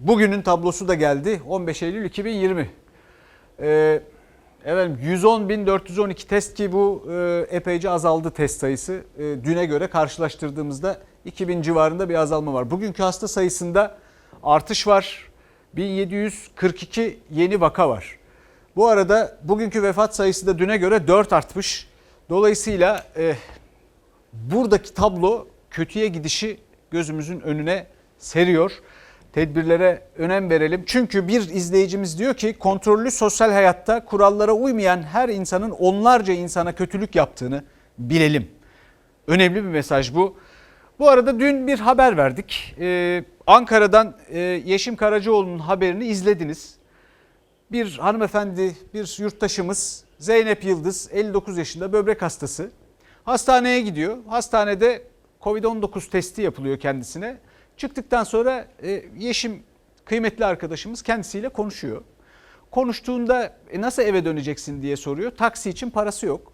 bugünün tablosu da geldi. 15 Eylül 2020. Ee, efendim 110.412 test ki bu e, epeyce azaldı test sayısı. E, düne göre karşılaştırdığımızda 2000 civarında bir azalma var. Bugünkü hasta sayısında artış var. 1742 yeni vaka var. Bu arada bugünkü vefat sayısı da düne göre 4 artmış. Dolayısıyla e, buradaki tablo kötüye gidişi gözümüzün önüne seriyor. Tedbirlere önem verelim. Çünkü bir izleyicimiz diyor ki kontrollü sosyal hayatta kurallara uymayan her insanın onlarca insana kötülük yaptığını bilelim. Önemli bir mesaj bu. Bu arada dün bir haber verdik. Ee, Ankara'dan e, Yeşim Karacaoğlu'nun haberini izlediniz. Bir hanımefendi, bir yurttaşımız Zeynep Yıldız 59 yaşında böbrek hastası. Hastaneye gidiyor. Hastanede Covid-19 testi yapılıyor kendisine. Çıktıktan sonra e, Yeşim kıymetli arkadaşımız kendisiyle konuşuyor. Konuştuğunda "E, nasıl eve döneceksin diye soruyor. Taksi için parası yok.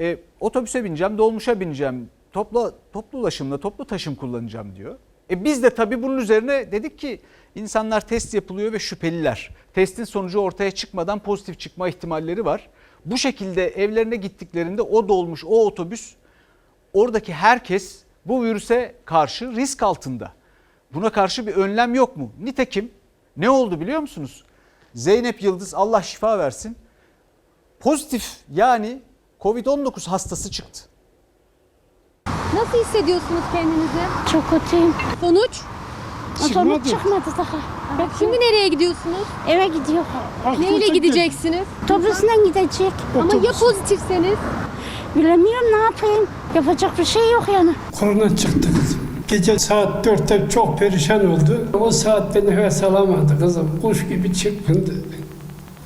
E, otobüse bineceğim, dolmuşa bineceğim, toplu, toplu ulaşımla, toplu taşım kullanacağım diyor. E biz de tabii bunun üzerine dedik ki insanlar test yapılıyor ve şüpheliler. Testin sonucu ortaya çıkmadan pozitif çıkma ihtimalleri var. Bu şekilde evlerine gittiklerinde o dolmuş, o otobüs oradaki herkes bu virüse karşı risk altında. Buna karşı bir önlem yok mu? Nitekim ne oldu biliyor musunuz? Zeynep Yıldız Allah şifa versin. Pozitif yani Covid-19 hastası çıktı. Nasıl hissediyorsunuz kendinizi? Çok kötüyüm. Sonuç? Sonuç çıkmadı daha. Şimdi nereye gidiyorsunuz? Eve gidiyor. Neyle gideceksiniz? Otobüsle gidecek. Ama ya pozitifseniz? Bilemiyorum ne yapayım. Yapacak bir şey yok yani. Korona çıktı kızım. Gece saat dörtte çok perişan oldu. O saatte nefes alamadı kızım. Kuş gibi çırpındı.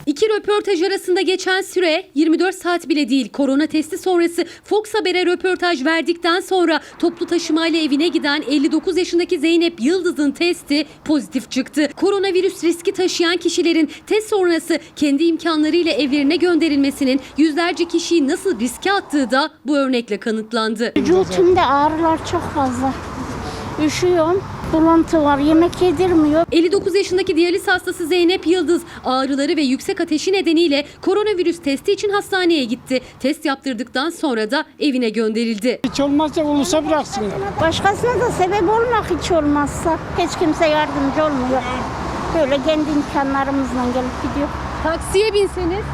İki röportaj arasında geçen süre 24 saat bile değil. Korona testi sonrası Fox Haber'e röportaj verdikten sonra toplu taşımayla evine giden 59 yaşındaki Zeynep Yıldız'ın testi pozitif çıktı. Koronavirüs riski taşıyan kişilerin test sonrası kendi imkanlarıyla evlerine gönderilmesinin yüzlerce kişiyi nasıl riske attığı da bu örnekle kanıtlandı. Vücutumda ağrılar çok fazla. Üşüyorum. Bulantı var. Yemek yedirmiyor. 59 yaşındaki diyaliz hastası Zeynep Yıldız ağrıları ve yüksek ateşi nedeniyle koronavirüs testi için hastaneye gitti. Test yaptırdıktan sonra da evine gönderildi. Hiç olmazsa ulusa bıraksınlar. Başkasına da sebep olmak hiç olmazsa. Hiç kimse yardımcı olmuyor. Böyle kendi imkanlarımızla gelip gidiyor. Taksiye binseniz?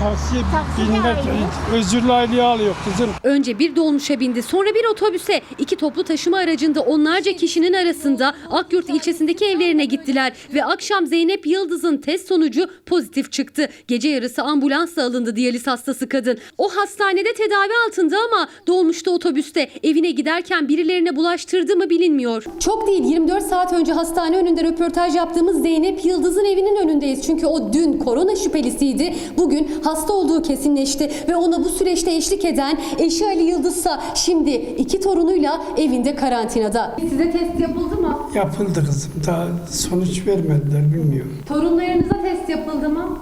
Tavsiye alıyor. özürlü aileye alıyor kızım. Önce bir dolmuşa bindi, sonra bir otobüse. iki toplu taşıma aracında onlarca kişinin arasında Akyurt ilçesindeki evlerine gittiler ve akşam Zeynep Yıldız'ın test sonucu pozitif çıktı. Gece yarısı ambulansla alındı diyaliz hastası kadın. O hastanede tedavi altında ama dolmuşta otobüste evine giderken birilerine bulaştırdı mı bilinmiyor. Çok değil 24 saat önce hastane önünde röportaj yaptığımız Zeynep Yıldız'ın evinin önündeyiz. Çünkü o dün korona şüphelisiydi. Bugün hasta olduğu kesinleşti ve ona bu süreçte eşlik eden eşi Ali Yıldızsa şimdi iki torunuyla evinde karantinada. Size test yapıldı mı? Yapıldı kızım. Daha sonuç vermediler bilmiyorum. Torunlarınıza test yapıldı mı?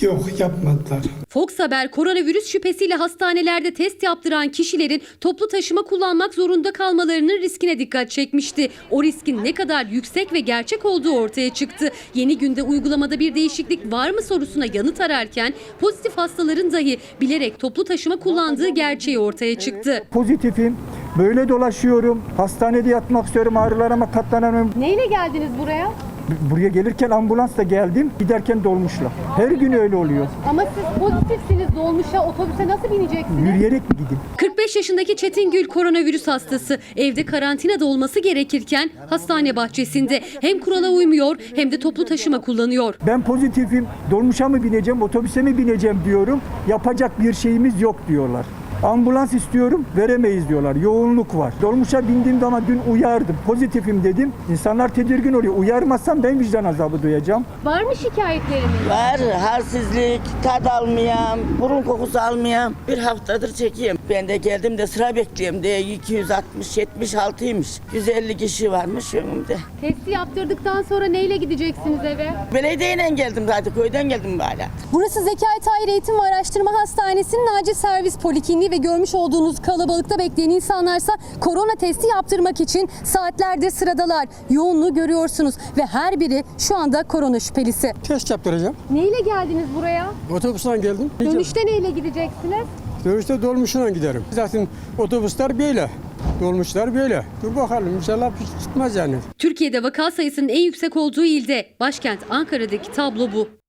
Yok yapmadılar. Fox Haber koronavirüs şüphesiyle hastanelerde test yaptıran kişilerin toplu taşıma kullanmak zorunda kalmalarının riskine dikkat çekmişti. O riskin ne kadar yüksek ve gerçek olduğu ortaya çıktı. Yeni günde uygulamada bir değişiklik var mı sorusuna yanıt ararken pozitif hastaların dahi bilerek toplu taşıma kullandığı gerçeği ortaya çıktı. Pozitifim. Böyle dolaşıyorum. Hastanede yatmak istiyorum. Ağrılarıma katlanamıyorum. Neyle geldiniz buraya? Buraya gelirken ambulansla geldim. Giderken dolmuşla. Her gün öyle oluyor. Ama siz pozitifsiniz dolmuşa, otobüse nasıl bineceksiniz? Yürüyerek mi gideyim? 45 yaşındaki Çetin Gül koronavirüs hastası. Evde karantinada olması gerekirken hastane bahçesinde hem kurala uymuyor hem de toplu taşıma kullanıyor. Ben pozitifim. Dolmuşa mı bineceğim, otobüse mi bineceğim diyorum. Yapacak bir şeyimiz yok diyorlar. Ambulans istiyorum, veremeyiz diyorlar. Yoğunluk var. Dolmuşa bindiğim zaman dün uyardım. Pozitifim dedim. İnsanlar tedirgin oluyor. Uyarmazsam ben vicdan azabı duyacağım. Var mı şikayetleriniz? Var halsizlik, tad almayan, burun kokusu almayan bir haftadır çekeyim. Ben de geldim de sıra bekliyorum diye 260 76'ymış. 150 kişi varmış önümde. Testi yaptırdıktan sonra neyle gideceksiniz eve? Belediyeyle geldim zaten köyden geldim hala. Burası Zekai Tahir Eğitim ve Araştırma Hastanesi'nin acil servis polikliniği ve görmüş olduğunuz kalabalıkta bekleyen insanlarsa korona testi yaptırmak için saatlerdir sıradalar. Yoğunluğu görüyorsunuz ve her biri şu anda korona şüphelisi. Test yaptıracağım. Neyle geldiniz buraya? Otobüsten geldim. Dönüşte neyle gideceksiniz? Dönüşte dolmuşuna giderim. Zaten otobüsler böyle. Dolmuşlar böyle. Dur bakalım inşallah çıkmaz yani. Türkiye'de vaka sayısının en yüksek olduğu ilde başkent Ankara'daki tablo bu.